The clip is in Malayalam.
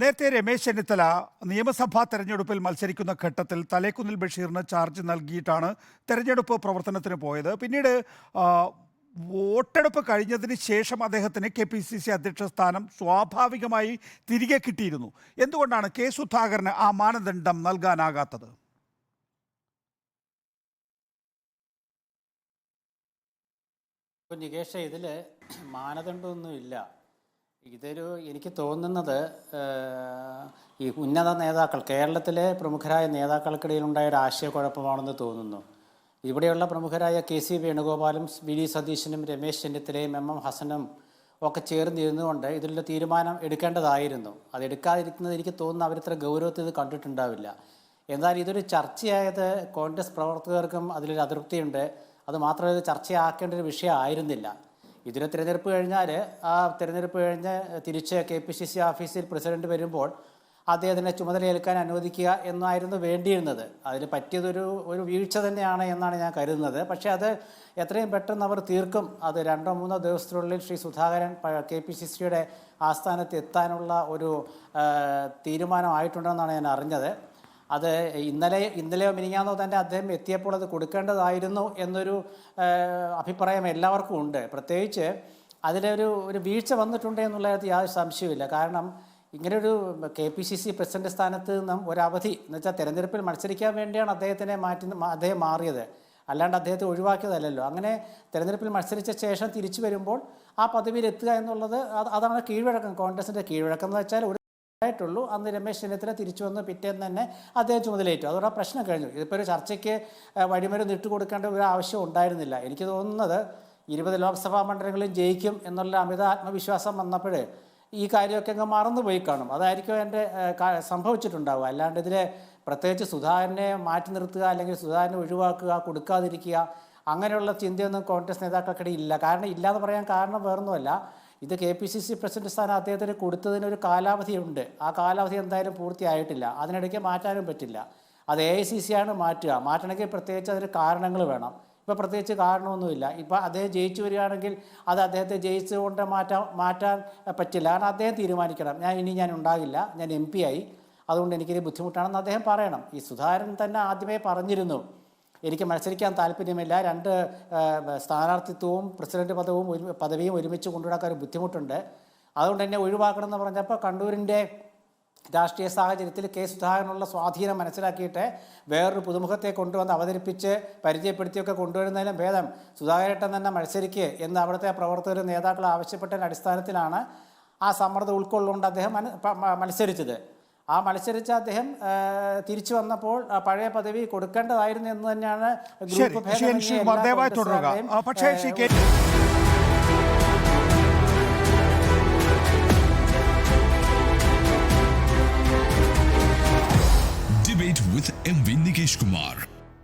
നേരത്തെ രമേശ് ചെന്നിത്തല നിയമസഭാ തെരഞ്ഞെടുപ്പിൽ മത്സരിക്കുന്ന ഘട്ടത്തിൽ തലേക്കുന്നിൽ ബഷീറിന് ചാർജ് നൽകിയിട്ടാണ് തെരഞ്ഞെടുപ്പ് പ്രവർത്തനത്തിന് പോയത്. പിന്നീട് വോട്ടെടുപ്പ് കഴിഞ്ഞതിന് ശേഷം അദ്ദേഹത്തിന് കെ പി സി സി അധ്യക്ഷ സ്ഥാനം സ്വാഭാവികമായി തിരികെ കിട്ടിയിരുന്നു. എന്തുകൊണ്ടാണ് കെ സുധാകരന് ആ മാനദണ്ഡം നൽകാനാകാത്തത്? നികേഷ് ഇതിൽ മാനദണ്ഡമൊന്നുമില്ല. ഇതൊരു എനിക്ക് തോന്നുന്നത് ഈ ഉന്നത നേതാക്കൾ കേരളത്തിലെ പ്രമുഖരായ നേതാക്കൾക്കിടയിലുണ്ടായ ഒരു ആശയക്കുഴപ്പമാണെന്ന് തോന്നുന്നു. ഇവിടെയുള്ള പ്രമുഖരായ കെ സി വേണുഗോപാലും വി ഡി സതീശനും രമേശ് ചെന്നിത്തലയും എം എം ഹസനും ഒക്കെ ചേർന്നിരുന്നുകൊണ്ട് ഇതിലുള്ള തീരുമാനം എടുക്കേണ്ടതായിരുന്നു. അത് എടുക്കാതിരിക്കുന്നത് എനിക്ക് തോന്നുന്നു അവരിത്ര ഗൗരവത്തിൽ ഇത് കണ്ടിട്ടുണ്ടാവില്ല. എന്നാൽ ഇതൊരു ചർച്ചയായത് കോൺഗ്രസ് പ്രവർത്തകർക്കും അതിലൊരു അതൃപ്തിയുണ്ട്. അത് മാത്രമല്ല ഇത് ചർച്ചയാക്കേണ്ട ഒരു വിഷയമായിരുന്നില്ല. ഇതിന് തിരഞ്ഞെടുപ്പ് കഴിഞ്ഞാൽ ആ തിരഞ്ഞെടുപ്പ് കഴിഞ്ഞ് തിരിച്ച് കെ പി സി സി ഓഫീസിൽ പ്രസിഡന്റ് വരുമ്പോൾ അദ്ദേഹത്തിനെ ചുമതലയേൽക്കാൻ അനുവദിക്കുക എന്നായിരുന്നു വേണ്ടിയിരുന്നത്. അതിന് പറ്റിയതൊരു ഒരു വീഴ്ച തന്നെയാണ് എന്നാണ് ഞാൻ കരുതുന്നത്. പക്ഷേ അത് എത്രയും പെട്ടെന്ന് അവർ തീർക്കും. അത് രണ്ടോ മൂന്നോ ദിവസത്തിനുള്ളിൽ Shri Sudhakaran K P C സിയുടെ ആസ്ഥാനത്ത് എത്താനുള്ള ഒരു തീരുമാനമായിട്ടുണ്ടെന്നാണ് ഞാൻ അറിഞ്ഞത്. അത് ഇന്നലെ ഇന്നലെയോ മിനിങ്ങാന്നോ തന്നെ അദ്ദേഹം എത്തിയപ്പോൾ അത് കൊടുക്കേണ്ടതായിരുന്നു എന്നൊരു അഭിപ്രായം എല്ലാവർക്കും ഉണ്ട്. പ്രത്യേകിച്ച് അതിലൊരു ഒരു വീഴ്ച വന്നിട്ടുണ്ട് എന്നുള്ളത് യാതൊരു സംശയവുമില്ല. കാരണം ഇങ്ങനൊരു K P C C president സ്ഥാനത്ത് നിന്നും ഒരവധി എന്നുവെച്ചാൽ എന്ന് വെച്ചാൽ തെരഞ്ഞെടുപ്പിൽ മത്സരിക്കാൻ വേണ്ടിയാണ് അദ്ദേഹത്തിനെ മാറ്റി അദ്ദേഹം മാറിയത്. അല്ലാണ്ട് അദ്ദേഹത്തെ ഒഴിവാക്കിയതല്ലല്ലോ. അങ്ങനെ തെരഞ്ഞെടുപ്പിൽ മത്സരിച്ച ശേഷം തിരിച്ചു വരുമ്പോൾ ആ പദവിയിൽ എത്തുക എന്നുള്ളത് അത് അതാണ് കീഴ്വഴക്കം. കോൺഗ്രസിന്റെ കീഴ്വഴക്കം എന്ന് വെച്ചാൽ ആയിട്ടുള്ളൂ. അന്ന് രമേശ് ചെന്നിത്തല തിരിച്ചു വന്ന് പിറ്റേന്ന് തന്നെ അദ്ദേഹം ചുമതലയേറ്റു. അതോടെ പ്രശ്നം കഴിഞ്ഞു. ഇതിപ്പോൾ ഒരു ചർച്ചയ്ക്ക് വഴിമരുന്ന് ഇട്ടുകൊടുക്കേണ്ട ഒരു ആവശ്യം ഉണ്ടായിരുന്നില്ല. എനിക്ക് തോന്നുന്നത് ഇരുപത് ലോക്സഭാ മണ്ഡലങ്ങളിൽ ജയിക്കും എന്നുള്ള അമിത ആത്മവിശ്വാസം വന്നപ്പോൾ ഈ കാര്യമൊക്കെ അങ്ങ് മറന്നുപോയി കാണും. അതായിരിക്കും എന്റെ സംഭവിച്ചിട്ടുണ്ടാവുക. അല്ലാണ്ട് ഇതിൽ പ്രത്യേകിച്ച് സുധാകരനെ മാറ്റി നിർത്തുക അല്ലെങ്കിൽ സുധാകരനെ ഒഴിവാക്കുക കൊടുക്കാതിരിക്കുക അങ്ങനെയുള്ള ചിന്തയൊന്നും കോൺഗ്രസ് നേതാക്കൾക്കിടയിൽ ഇല്ല. കാരണം ഇല്ലാന്ന് പറയാൻ കാരണം വേറൊന്നുമല്ല. ഇത് K P C C president സ്ഥാനം അദ്ദേഹത്തിന് കൊടുത്തതിന് ഒരു കാലാവധിയുണ്ട്. ആ കാലാവധി എന്തായാലും പൂർത്തിയായിട്ടില്ല. അതിനിടയ്ക്ക് മാറ്റാനും പറ്റില്ല. അത് എ ഐ സി സി ആണ് മാറ്റുക. മാറ്റണമെങ്കിൽ പ്രത്യേകിച്ച് അതിന് കാരണങ്ങൾ വേണം. ഇപ്പോൾ പ്രത്യേകിച്ച് കാരണമൊന്നുമില്ല. ഇപ്പോൾ അദ്ദേഹം ജയിച്ചു വരികയാണെങ്കിൽ അത് അദ്ദേഹത്തെ ജയിച്ചുകൊണ്ട് മാറ്റാൻ മാറ്റാൻ പറ്റില്ല. കാരണം അദ്ദേഹം തീരുമാനിക്കണം. ഞാൻ ഇനി ഞാൻ ഉണ്ടാകില്ല. ഞാൻ എം പി ആയി. അതുകൊണ്ട് എനിക്കിത് ബുദ്ധിമുട്ടാണെന്ന് അദ്ദേഹം പറയണം. ഈ സുധാകരൻ തന്നെ ആദ്യമേ പറഞ്ഞിരുന്നു. എനിക്ക് മത്സരിക്കാൻ താല്പര്യമില്ല. രണ്ട് സ്ഥാനാർത്ഥിത്വവും പ്രസിഡന്റ് പദവും പദവിയും ഒരുമിച്ച് കൊണ്ടുനടക്കാൻ ഒരു ബുദ്ധിമുട്ടുണ്ട്. അതുകൊണ്ട് എന്നെ ഒഴിവാക്കണം എന്ന് പറഞ്ഞപ്പോൾ കണ്ണൂരിന്റെ രാഷ്ട്രീയ സാഹചര്യത്തിൽ കെ സുധാകരനുള്ള സ്വാധീനം മനസ്സിലാക്കിയിട്ട് വേറൊരു പുതുമുഖത്തെ കൊണ്ടുവന്ന് അവതരിപ്പിച്ച് പരിചയപ്പെടുത്തിയൊക്കെ കൊണ്ടുവരുന്നതിലും ഭേദം സുധാകരേട്ടൻ തന്നെ മത്സരിക്കുക എന്ന് അവിടുത്തെ പ്രവർത്തകരും നേതാക്കൾ ആവശ്യപ്പെട്ടതിന്റെ അടിസ്ഥാനത്തിലാണ് ആ സമ്മർദ്ദം ഉൾക്കൊള്ളുകൊണ്ട് അദ്ദേഹം മത്സരിച്ചത്. ആ മത്സരിച്ച അദ്ദേഹം തിരിച്ചു വന്നപ്പോൾ പഴയ പദവി കൊടുക്കേണ്ടതായിരുന്നു എന്ന് തന്നെയാണ് ഗ്രൂപ്പ് ഭേദമന്യേ എല്ലാ കോൺഗ്രസ്സുകാരുടെയും,